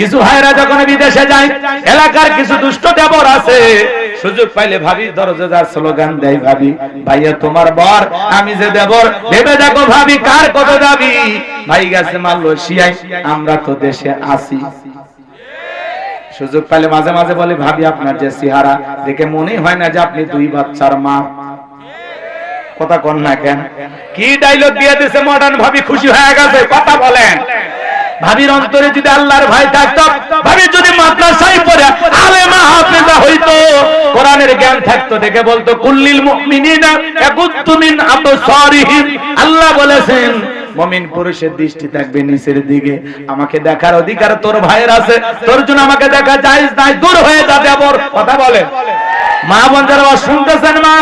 কিছু ভাইরা যখন বিদেশে যায়, এলাকার কিছু দুষ্ট দেবর আছে, সুযোগ পাইলে ভাবি দরজাদার স্লোগান দেয় ভাবি, ভাইয়া, তোমার বর, আমি যে দেবর, ভেবে দেখো ভাবি, কার কত দাবি? ভাই গেছে মারলো শিয়াই আমরা তো দেশে আসি সুযোগ পাইলে মাঝে মাঝে বলে, ভাবি, আপনার যে চেহারা, দেখে মনেই হয় না যে আপনি দুই বাচ্চার মা। কথা কন না কেন? কি ডাইলগ দিয়ে দিছে মডার্ন ভাবি, খুশি হয়ে গেছে, কথা বলেন। ভাবির অন্তরে যদি আল্লাহর ভয় থাকতো, ভাবি যদি মাদ্রাসায় পড়ে, আলেমা হাফেজা হইতো, কোরআনের জ্ঞান থাকতো, দেখে বলতো, কুল্লিল মুমিনিনা ইয়াকুদ্দু মিন আবসারিহিম। আল্লাহ বলেছেন, মমিন পুরুষের দৃষ্টি থাকবে নিচের দিকে। আমাকে দেখার অধিকার তোর ভাইয়ের আছে। তোর জন্য আমাকে দেখা জায়েজ নাই, দূর হয়ে যা দেবর কথা বলে মা বোন যারা শুনতেছেন মা?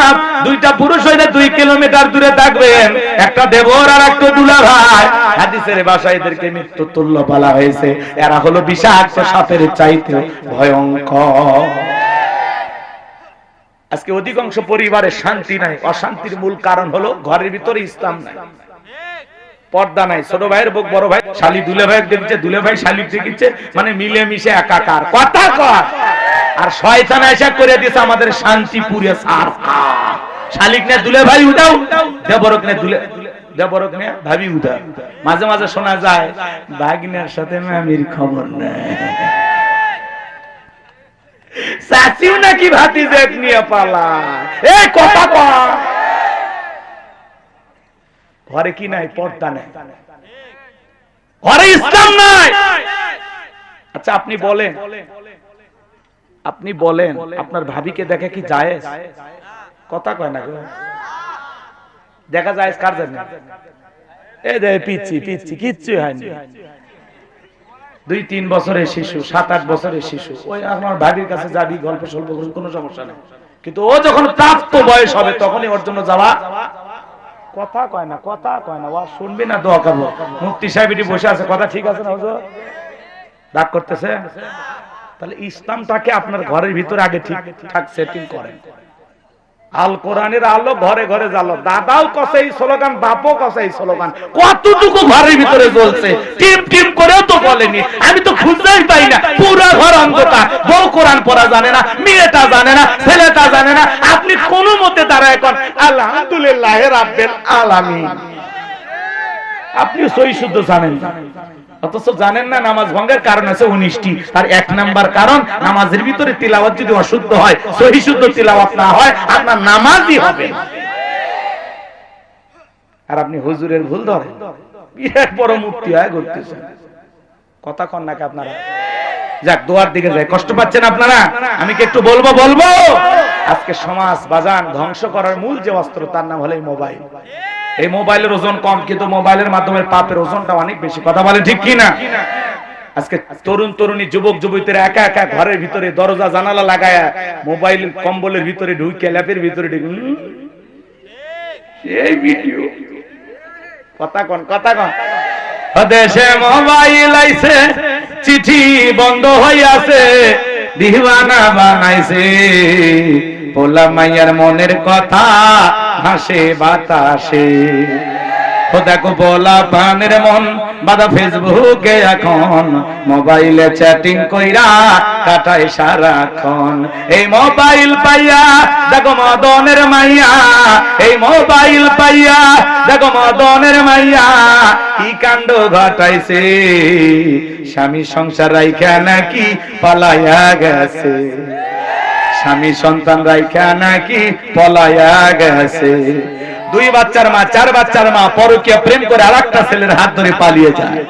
দুইটা পুরুষ হইলে দুই কিলোমিটার দূরে থাকবেন। একটা দেবর আর একটা দুলা ভাই হাদিসের ভাষায় এদেরকে মৃত্যু তুল্য বলা হয়েছে। এরা হলো বিষাক্ত সাপের চাইতে ভয়ঙ্কর। আজকে অধিকাংশ পরিবারে শান্তি নাই। অশান্তির মূল কারণ হলো ঘরের ভিতরে ইসলাম নাই। পর্দা নাই। ছোট ভাইয়ের বুক বড় ভাই, শালি দুলে ভাই দেখছে, দুলে ভাই শালি দেখছে মানে মিলে মিশে একাকার। কথা কর আর শয়তান এসে করে দিয়েছে আমাদের শান্তি পুরে সার শালিক নে দুলে ভাই উঠাও। দেবরক নে দুলে দেবরক নে ভাবি উঠা মাঝে মাঝে শোনা যায়, ভাগিনার সাথে মামির খবর নেই। চাচিও নাকি ভাতি দেখ নিয়ে পালা। এই কথা কর ঘরে কি নাই? পর্দা নাই। ঘরে ইসলাম নাই। আচ্ছা আপনি বলেন। আপনি বলেন, আপনার ভাবিকে দেখে কি যায় কথা কয় না দেখা যায় কার জন্য? এ দে, পিচ্ছি পিচ্ছি, কিচ্ছু হয়নি। দুই, তিন বছরের শিশু, সাত, আট বছরের শিশু। ওই আমার ভাবির কাছে যাবি, গল্প সল্প কোনো সমস্যা নেই। কিন্তু ও যখন প্রাপ্ত বয়স হবে, তখনই ওর জন্য যাওয়া কথা কয় না, কথা কয় না। ও শুনবি না দোয়া করব। মুফতি সাহেব বসে আছে। কথা ঠিক আছে না রাগ করতেছে? তাহলে ইসলামটাকে আপনার ঘরের ভিতরে আগে ঠিক ঠাক সেটিং করেন। আল কোরআনের আলো ঘরে ঘরে জালো দাদাও কসে এই স্লোগান, বাপও কসে এই স্লোগান। কতটুকু ঘরের ভিতরে জ্বলছে? টিম টিম করেও তো বলেনি। আমি তো খুঁজতেই পাই না। পুরো ঘর অন্ধকার। বউ কোরআন পড়া জানে না, মেয়েটা জানে না, ছেলেটা জানে না। আপনি কোনো মতে দাঁড়ায় এখন আলহামদুলিল্লাহ রাব্বেল আলামিন। আপনি সই শুদ্ধ জানেন। অথচ জানেন না, নামাজ ভঙ্গের কারণ আছে উনিশটি। তার এক নাম্বার কারণ, নামাজের ভিতরে তিলাওয়াত যদি অশুদ্ধ হয়, সহি শুদ্ধ তিলাওয়াত না হয়, আপনার নামাজই হবে আর আপনি হুজুরের ভুল ধরেন। বিরাট বড় মুক্তি হয় করতেছেন কথা কন নাকি আপনারা? যাক, দোয়ার দিকে যায় কষ্ট পাচ্ছেন আপনারা? আমি কি একটু বলব বলব? আজকে সমাজ বাজান ধ্বংস করার মূল যে অস্ত্র, তার নাম হলো মোবাইল। এই মোবাইলের ওজন কম, কিন্তু মোবাইলের মাধ্যমে পাপের ওজনটা অনেক বেশি। কথা বলে ঠিক কি না আজকে তরুণ তরুণী, যুবক যুবতীরা একা একা ঘরের ভিতরে দরজা, জানালা লাগায়া মোবাইল কম্বলের ভিতরে ঢুকে, ল্যাপের ভিতরে ঢুকে। এই ভিডিও। কথা কন কথা কন। দেশে মোবাইল আইছে, চিঠি বন্ধ হইয়াছে, দিওয়ানা বানাইছে। পোলা মাইয়ার মনের কথা হাসে বাতাসে। দেখো বলা পানের মন বাদা ফেসবুকে এখন। মোবাইলে চ্যাটিং কইরা কাটায় সারাক্ষণ। এই মোবাইল পাইয়া, দেখো মদনের মাইয়া। এই মোবাইল পাইয়া, দেখো মদনের মাইয়া। কি কাণ্ড ঘটাইছে? স্বামী সংসার রাইখা নাকি পালাইয়া গেছে। স্বামী সন্তান রাইখা নাকি পলাইয়া গেছে। দুই বাচ্চার মা, চার বাচ্চার মা পরকীয়া প্রেম করে আরেকটা ছেলের হাত ধরে পালিয়ে যায়।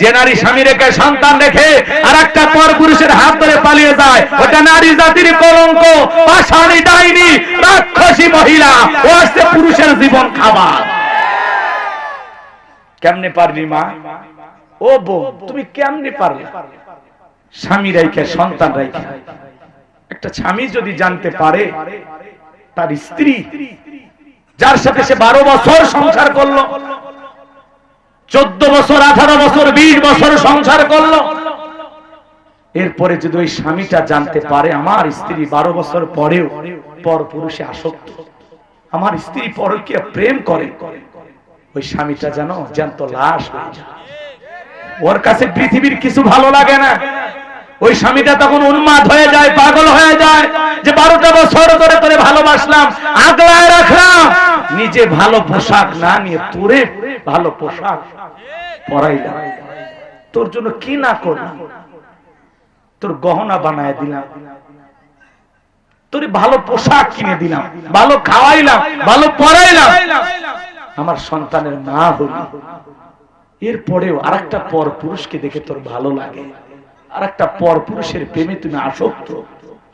যে নারী স্বামী রেখে সন্তান রেখে আর একটা পর পুরুষের হাত ধরে পালিয়ে যায়, ওটা নারী জাতির কলঙ্ক পাশানি ডাইনি, রাক্ষসী মহিলা, ও আসছে পুরুষের জীবন খাবার। কেমনে পারলি মা? ও বউ, তুমি কেমনে পারলে? স্বামী রেখে সন্তান রেখে। একটা স্বামী যদি জানতে পারে, তার স্ত্রী, যার সাথে সে বারো বছর সংসার করল, চোদ্দ বছর, আঠারো বছর, বিশ বছর সংসার করল, এরপরে যদি ওই স্বামীটা জানতে পারে, আমার স্ত্রী বারো বছর পরেও পর পুরুষে আসক্ত, আমার স্ত্রী পরকীয়া প্রেম করে, ওই স্বামীটা যেন জ্যান্ত লাশ ওর কাছে পৃথিবীর কিছু ভালো লাগে না। ওই স্বামীটা তখন উন্মাদ হয়ে যায়, পাগল হয়ে যায়। যে বারোটা বছর ধরে তোরে ভালোবাসলাম, আগলায় রাখলাম। নিজে ভালো পোশাক না নিয়ে তোরে ভালো পোশাক পরাইলাম। তোর জন্য কি না করলাম তোর গহনা বানায় দিলাম। তোর ভালো পোশাক কিনে দিলাম, ভালো খাওয়াইলাম, ভালো পড়াইলাম আমার সন্তানের মা হলি এরপরেও আরেকটা পর পুরুষকে দেখে তোর ভালো লাগে। আরেকটা পর পুরুষের প্রেমে তুমি আসক্ত।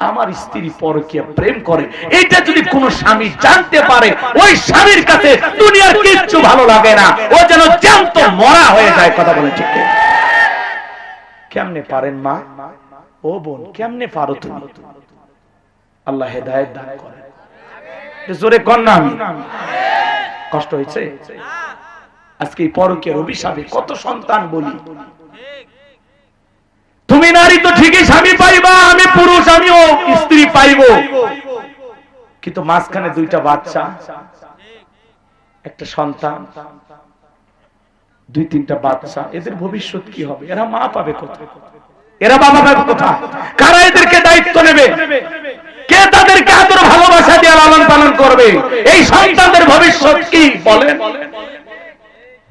আমার স্ত্রী পরকিয়া প্রেম করে। এটা যদি কোন স্বামী জানতে পারে, ওই স্বামীর কাছে দুনিয়ার কিচ্ছু ভালো লাগে না। ও যেন জ্যান্ত মরা হয়ে যায়, কথা বলে ঠিক কেমনে পারেন মা? ও বোন, কেমনে পারো তুমি? আল্লাহ হেদায়েত দান করে জোরে কর না আমি। কষ্ট হয়েছে? আজকে এই পরকের অভিশাপে কত সন্তান বলি। তুমি নারী তো ঠিকই স্বামী পাইবা, আমি পুরুষ, আমিও স্ত্রী পাইব। কিন্তু মাঝখানে দুইটা বাচ্চা, একটা সন্তান, দুই তিনটা বাচ্চা, এদের ভবিষ্যৎ কি হবে? এরা মা পাবে কোথায়? এরা বাবা পাবে কোথায়? কারা এদেরকে দায়িত্ব নেবে? কে তাদেরকে আদর, ভালোবাসা দিয়ে লালন পালন করবে? এই সন্তানদের ভবিষ্যৎ কি? বলেন।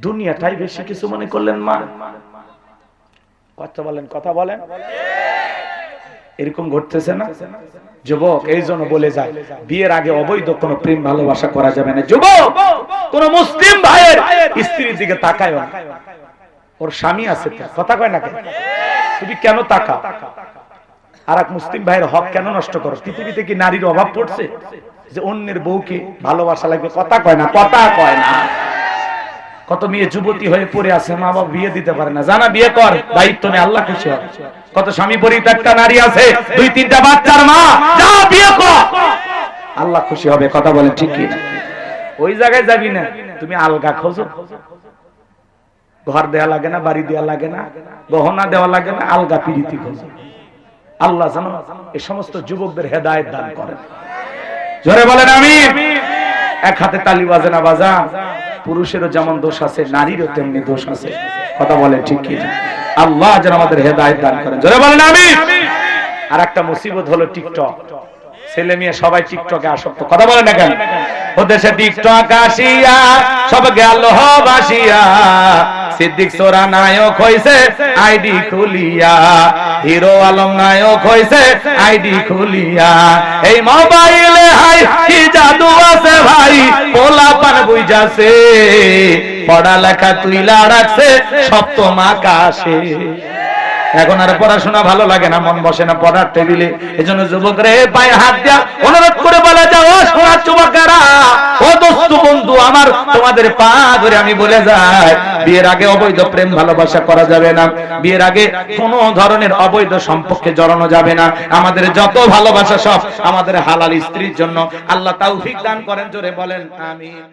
দুনিয়াটাই বেশি কিছু মনে করলেন মা। কথা বলেন কথা বলেন। এরকম ঘটতেছে না? যুবক, এই জন্য বলে যায়, বিয়ের আগে অবৈধ কোনো প্রেম ভালোবাসা করা যাবে না। যুবক, কোন মুসলিম ভাইয়ের স্ত্রীর দিকে তাকায় ওর স্বামী আছে কথা কয় না? তুমি কেন তাকা আর এক মুসলিম ভাইয়ের হক কেন নষ্ট করো? পৃথিবীতে কি নারীর অভাব পড়ছে? যে অন্যের বউকে ভালোবাসা লাগবে, কথা কয় না, কথা কয় না। কত মেয়ে যুবতী হয়ে পড়ে আছে মা বাবা বিয়ে দিতে পারে না। জানা বিয়ে কর, দায়িত্ব নেই আল্লাহ খুশি হবে কত স্বামী পরিত্যক্তা নারী আছে, দুই, তিনটা বাচ্চার মা, যা বিয়ে কর। আল্লাহ খুশি হবে, কথা বলে ঠিক কি? ওই জায়গায় যাবি না, তুমি আলগা খোঁজো। ঘর দেয়া লাগে না, বাড়ি দেয়া লাগে না, গহনা দেওয়া লাগে না, আলগা পিড়িতি খোঁজো। আল্লাহ জানো এই সমস্ত যুবকদের হেদায়েত দান করেন। জোরে বলেন আমি এক হাতে তালি বাজে না বাজা। পুরুষেরও যেমন দোষ আছে, নারীরও তেমনি দোষ আছে। কথা বলে ঠিক কি আল্লাহ যেন আমাদের হেদায়েত দান করেন। জোরে বলেন আমি। আর একটা মুসিবত হলো টিকটক। ছেলে মেয়ে সবাই টিকটকে আসক্ত। কথা বলে না কেন? ও টিকটক আসিয়া, সব গেল বাসিয়া সিদ্দিক সোরা নায়ক হইছে, আইডি খুলিয়া। হিরো আলম নায়ক হইছে, আইডি খুলিয়া। এই মোবাইলে হাই, কি জাদু আছে ভাই? বুঝাছে, পড়ালেখা তুইলা রাখছে, সপ্তম আকাশে। এখন আর পড়াশোনা ভালো লাগে না, মন বসে না পড়ার টেবিলে। এজন্য যুবক রে পায়ে হাত দিয়া অনুরোধ করে বলে, যাও বন্ধু আমার, তোমাদের পা ধরে আমি বলে যাই, বিয়ের আগে অবৈধ প্রেম ভালোবাসা করা যাবে না। বিয়ের আগে কোনো ধরনের অবৈধ সম্পর্কে জড়ানো যাবে না। আমাদের যত ভালোবাসা সব আমাদের হালাল স্ত্রীর জন্য। আল্লাহ তাওফিক দান করেন, জোরে বলেন, আমিন।